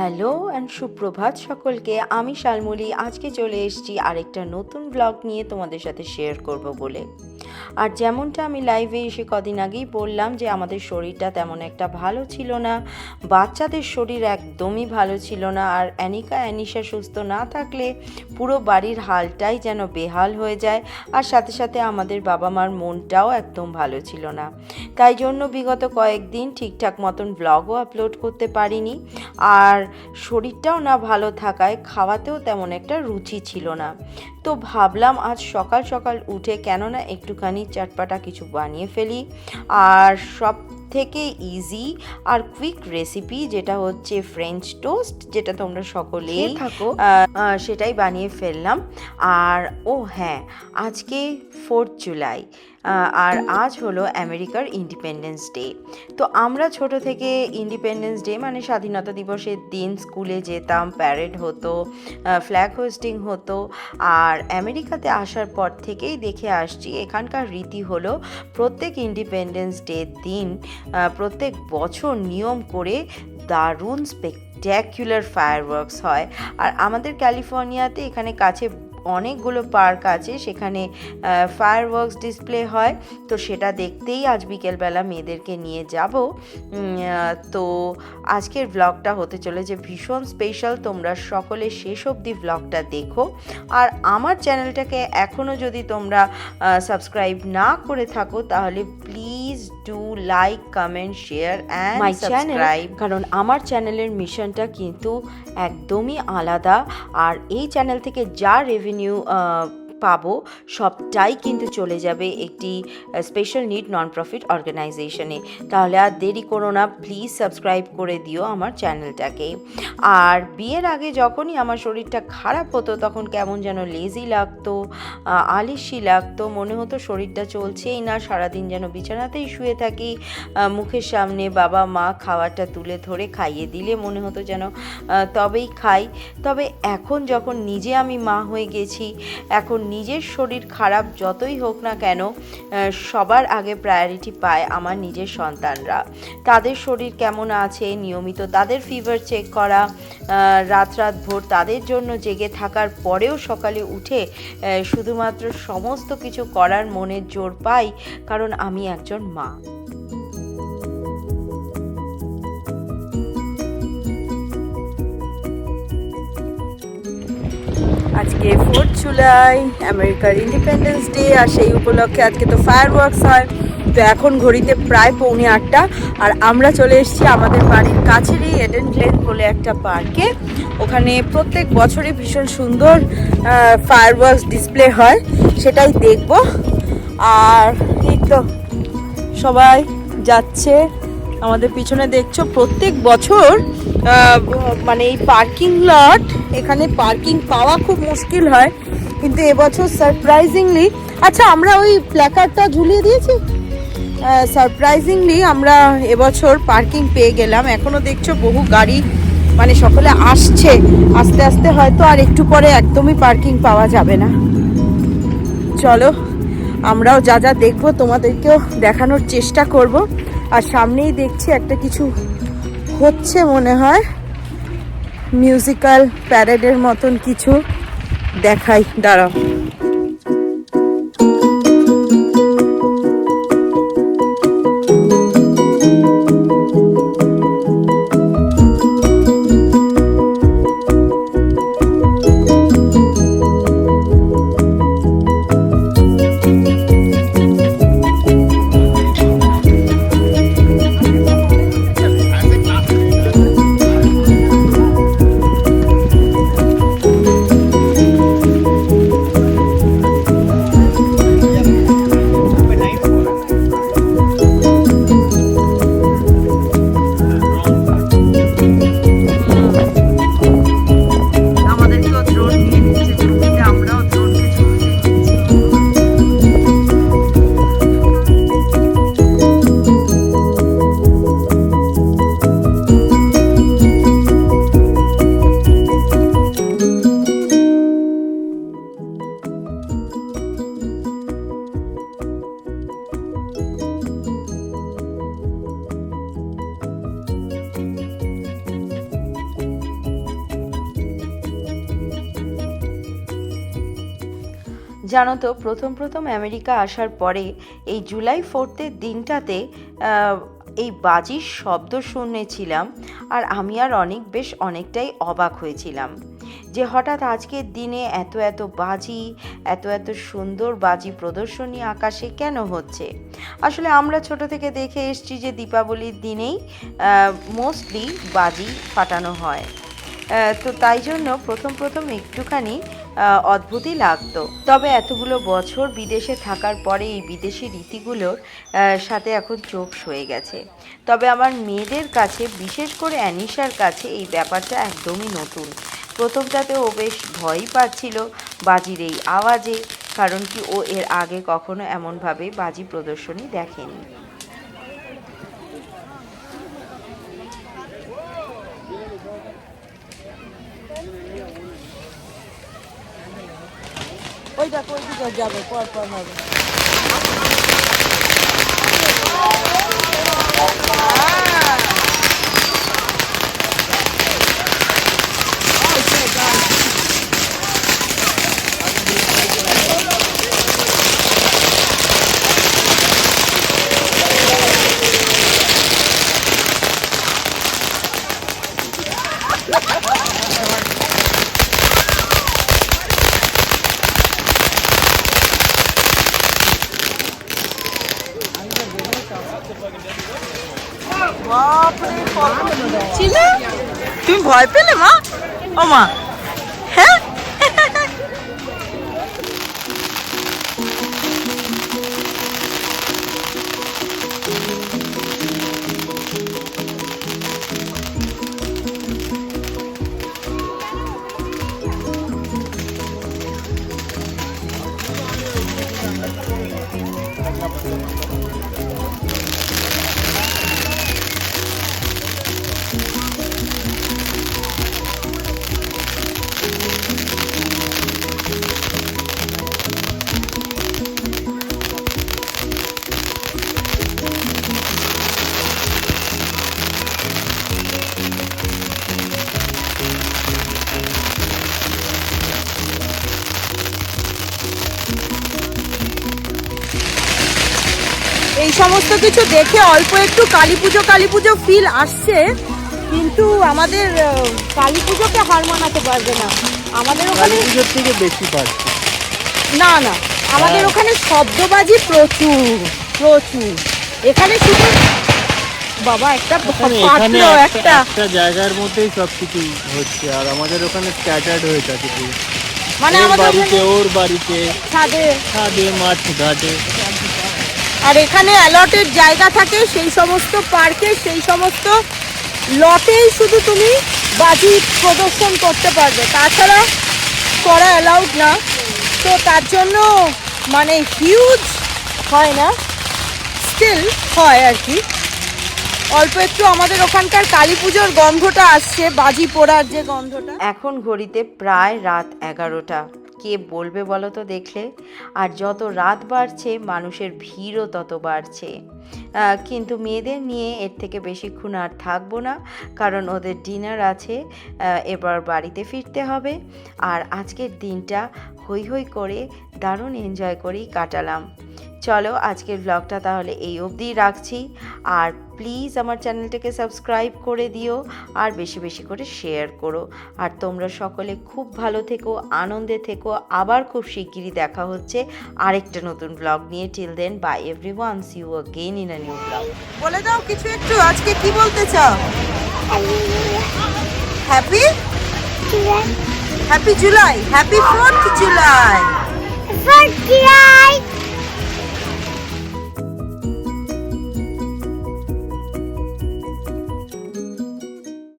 Hello and সুপ্রভাত সকলকে, আমি শালমলি। আজকে চলে এসেছি আরেকটা নতুন ব্লগ নিয়ে তোমাদের সাথে শেয়ার করব বলে। আর যেমনটা আমি লাইভে এসে কদিন আগেই বললাম যে আমাদের শরীরটা তেমন একটা ভালো ছিল না, বাচ্চাদের শরীর একদমই ভালো ছিল না, আর অ্যানিকা অ্যানিশা সুস্থ না থাকলে পুরো বাড়ির হালটাই যেন বেহাল হয়ে যায়, আর সাথে সাথে আমাদের বাবা মার মনটাও একদম ভালো ছিল না। তাই জন্য বিগত কয়েকদিন ঠিকঠাক মতন ব্লগও আপলোড করতে পারিনি, আর শরীরটাও না ভালো থাকায় খাওয়াতেও তেমন একটা রুচি ছিল না। তো ভাবলাম আজ সকাল সকাল উঠে কেননা একটুখানি চটপাটা কিছু বানিয়ে ফেলি। আর সব থেকে ইজি আর কুইক রেসিপি যেটা হচ্ছে ফ্রেঞ্চ টোস্ট যেটা তোমরা সকলেই থাকো। সেটাই বানিয়ে ফেললাম। আর ও হ্যাঁ আজকে ফোর্থ জুলাই আর আজ হলো আমেরিকার ইন্ডিপেন্ডেন্স ডে তো আমরা ছোট থেকে ইন্ডিপেন্ডেন্স ডে মানে স্বাধীনতা দিবসের দিন স্কুলে যেতাম প্যারেড হতো ফ্ল্যাগ হোস্টিং হতো। আর আমেরিকাতে আসার পর থেকেই দেখে আসছি এখানকার রীতি হলো প্রত্যেক ইন্ডিপেন্ডেন্স ডের দিন প্রত্যেক বছর নিয়ম করে দারুণ স্পেকট্যাকুলার ফায়ারওয়ার্কস হয়। আর আমাদের ক্যালিফোর্নিয়াতে এখানে কাছে অনেকগুলো পার্ক আছে, সেখানে ফায়ারওয়ার্কস ডিসপ্লে হয়। তো সেটা দেখতেই আজ বিকেলবেলা মেয়েদেরকে নিয়ে যাব। তো আজকের ব্লগটা হতে চলেছে ভীষণ স্পেশাল তোমরা সকলে শেষ অবধি ব্লগটা দেখো। আর আমার চ্যানেলটাকে এখনও যদি তোমরা সাবস্ক্রাইব না করে থাকো, তাহলে please do like comment share and my channel subscribe কারণ আমার চ্যানেলের মিশনটা কিন্তু একদমই আলাদা। আর এই চ্যানেল থেকে যা রেভিনিউ পাবো, সবটাই কিন্তু চলে যাবে একটি স্পেশাল নিড নন প্রফিট অর্গানাইজেশনে তাহলে আর দেরি করো না প্লিজ সাবস্ক্রাইব করে দিও আমার চ্যানেলটাকে আর বিয়ের আগে যখনই আমার শরীরটা খারাপ হতো, তখন কেমন যেন লেজি লাগতো আলিসি লাগতো, মনে হতো শরীরটা চলছেই না, সারাদিন যেন বিছানাতেই শুয়ে থাকি মুখের সামনে বাবা মা খাবারটা তুলে ধরে খাইয়ে দিলে মনে হতো যেন তবেই খাই। তবে এখন যখন নিজে আমি মা হয়ে গেছি, এখন নিজের শরীর খারাপ যতই হোক না কেন সবার আগে প্রায়োরিটি পায় আমার নিজের সন্তানরা। তাদের শরীর কেমন আছে, নিয়মিত তাদের ফিভার চেক করা রাত রাত ভোর তাদের জন্য জেগে থাকার পরেও সকালে উঠে শুধুমাত্র সমস্ত কিছু করার মনের জোর পাই, কারণ আমি একজন মা। আজকে ফোর্থ জুলাই আমেরিকার ইন্ডিপেন্ডেন্স ডে আর সেই উপলক্ষে আজকে তো ফায়ার ওয়ার্কস হয়। তো এখন ঘড়িতে প্রায় পৌনে আটটা, আর আমরা চলে এসেছি আমাদের বাড়ির কাছেরই এডেন গ্লেন বলে একটা পার্কে ওখানে প্রত্যেক বছরই ভীষণ সুন্দর ফায়ার ওয়ার্কস ডিসপ্লে হয়, সেটাই দেখব। আর এই তো, সবাই যাচ্ছে, আমাদের পিছনে দেখছ, প্রত্যেক বছর মানে এই পার্কিং লট এখানে পার্কিং পাওয়া খুব মুশকিল হয়, কিন্তু এবছর সারপ্রাইজিংলি আচ্ছা আমরা ওই প্ল্যাকার্ডটা ঝুলিয়ে দিয়েছি? সারপ্রাইজিংলি আমরা এবছর পার্কিং পেয়ে গেলাম। এখনও দেখছ বহু গাড়ি মানে সকলে আসছে। আস্তে আস্তে হয়তো আর একটু পরে একদমই পার্কিং পাওয়া যাবে না। চলো, আমরাও যা যা দেখব, তোমাদেরকেও দেখানোর চেষ্টা করব। আর সামনেই দেখছি একটা কিছু হচ্ছে মনে হয়। মিউজিক্যাল প্যারেডের মতন কিছু দেখাই। দাঁড়াও। জানো তো, প্রথম প্রথম আমেরিকা আসার পরে এই জুলাই ফোর্থের দিনটাতে এই বাজির শব্দ শুনেছিলাম আর আমি আর অনেক বেশ অনেকটাই অবাক হয়েছিলাম যে হঠাৎ আজকের দিনে এত এত বাজি, এত এত সুন্দর বাজি প্রদর্শনী আকাশে কেন হচ্ছে? আসলে আমরা ছোট থেকে দেখে এসছি যে দীপাবলির দিনেই মোস্টলি বাজি ফাটানো হয়। তো তাই জন্য প্রথম প্রথম একটুখানি অদ্ভুতই লাগতো। তবে এতগুলো বছর বিদেশে থাকার পরে এই বিদেশি রীতিগুলোর সাথে এখন চোখ সয়ে গেছে। তবে আমার মেয়েদের কাছে, বিশেষ করে অ্যানিশার কাছে, এই ব্যাপারটা একদমই নতুন। প্রথমটাতে ও বেশ ভয়ই পাচ্ছিল বাজির এই আওয়াজে, কারণ কি ও এর আগে কখনো এমনভাবে বাজি প্রদর্শনী দেখেনি। ওই দেখো ওই দিকে যাবে পর পর হবে ছিল? তুমি ভয় পেলে মা? ও মা সমস্ত কিছু দেখে অল্প একটু কালী পুজো কালী পুজো ফিল আসছে কিন্তু আমাদের কালী পুজোকে হার মানাতে পারবে না। আমাদের ওখানে পুজোর থেকে বেশি বাড়ছে না না আমাদের হ্যাঁ। ওখানে শব্দবাজি প্রচুর প্রচুর। এখানে শুধু বাবা একটা পাতলো একটা একটা জায়গার মধ্যেই সব কিছু হচ্ছে আর আমাদের ওখানে স্ক্যাটার্ড হয়ে থাকে। মানে আমাদের বাড়িতে ওর বাড়িতে ছাদে। ছাদে মাঠ ঘাটে। আর এখানে অ্যালটেড জায়গা থাকে, সেই সমস্ত পার্কে সেই সমস্ত লটেই শুধু তুমি বাজি প্রদর্শন করতে পারবে। তাছাড়া করা অ্যালাউড না। তো তার জন্য মানে হিউজ হয় না। স্টিল হয় আর কি। অল্প একটু আমাদের ওখানকার কালী পুজোর গন্ধটা আসছে, বাজি পোড়ার যে গন্ধটা। এখন ঘড়িতে প্রায় রাত এগারোটা। কে বলবে বলো তো দেখলে? আর যত রাত বাড়ছে, মানুষের ভিড়ও তত বাড়ছে। কিন্তু মেয়েদের নিয়ে এর থেকে বেশিক্ষণ আর থাকব না, কারণ ওদের ডিনার আছে এবার বাড়িতে ফিরতে হবে। আর আজকের দিনটা হই হই করে দারুণ এনজয় করেই কাটালাম। চলো আজকের ব্লগটা তাহলে এই অবধিই রাখছি। আর প্লিজ আমার চ্যানেলটাকে সাবস্ক্রাইব করে দিও আর বেশি বেশি করে শেয়ার করো। আর তোমরা সকলে খুব ভালো থেকো আনন্দে থেকো। আবার খুব শিগগিরই দেখা হচ্ছে আরেকটা নতুন ব্লগ নিয়ে। Till then bye everyone see you again in a new blog বলে দাও কিছু একটু আজকে কি বলতে চাও? Happy Happy July! Happy 4th July! 4th July!